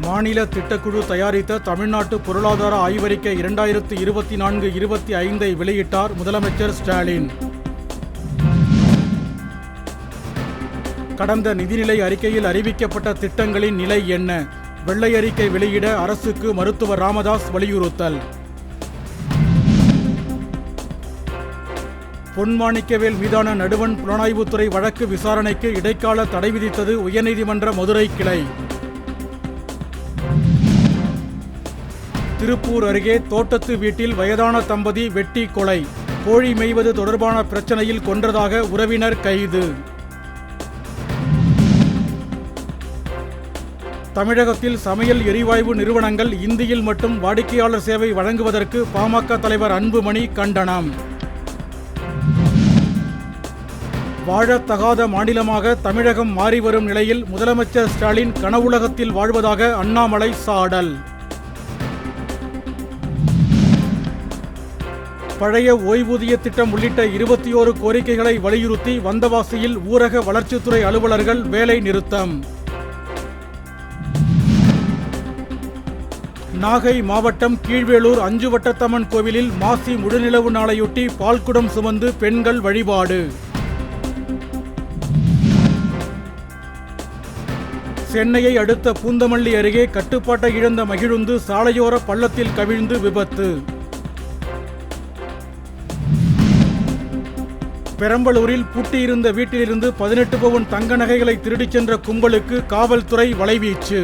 மாநில திட்டக்குழு தயாரித்த தமிழ்நாட்டு பொருளாதார ஆய்வறிக்கை இரண்டாயிரத்து இருபத்தி நான்கு இருபத்தி ஐந்தை வெளியிட்டார் முதலமைச்சர் ஸ்டாலின். கடந்த நிதிநிலை அறிக்கையில் அறிவிக்கப்பட்ட திட்டங்களின் நிலை என்ன? வெள்ளை அறிக்கை வெளியிட அரசுக்கு மருத்துவர் ராமதாஸ் வலியுறுத்தல். பொன்மாணிக்கவேல் மீதான நடுவண் புலனாய்வுத்துறை வழக்கு விசாரணைக்கு இடைக்கால தடை விதித்தது உயர்நீதிமன்ற மதுரை கிளை. திருப்பூர் அருகே தோட்டத்து வீட்டில் வயதான தம்பதி வெட்டி கொலை. கோழி மேய்வது தொடர்பான பிரச்சனையில் கொன்றதாக உறவினர் கைது. தமிழகத்தில் சமையல் எரிவாயு நிறுவனங்கள் இந்தியில் மட்டும் வாடிக்கையாளர் சேவை வழங்குவதற்கு பாமக தலைவர் அன்புமணி கண்டனம். வாழத்தகாத மாநிலமாக தமிழகம் மாறி வரும் நிலையில் முதலமைச்சர் ஸ்டாலின் கனவுலகத்தில் வாழ்வதாக அண்ணாமலை சாடல். பழைய ஓய்வூதிய திட்டம் உள்ளிட்ட இருபத்தி ஓரு கோரிக்கைகளை வலியுறுத்தி வந்தவாசியில் ஊரக வளர்ச்சித்துறை அலுவலர்கள் வேலை நிறுத்தம். நாகை மாவட்டம் கீழ்வேளூர் அஞ்சு வட்டத்தம்மன் கோவிலில் மாசி முழுநிலவு நாளையொட்டி பால்குடம் சுமந்து பெண்கள் வழிபாடு. சென்னையை அடுத்த பூந்தமல்லி அருகே கட்டுப்பாட்டை இழந்த மகிழுந்து சாலையோர பள்ளத்தில் கவிழ்ந்து விபத்து. பெரம்பலூரில் பூட்டியிருந்த வீட்டிலிருந்து பதினெட்டு பவுன் தங்க நகைகளை திருடிச் சென்ற கும்பலுக்கு காவல்துறை வலைவீச்சு.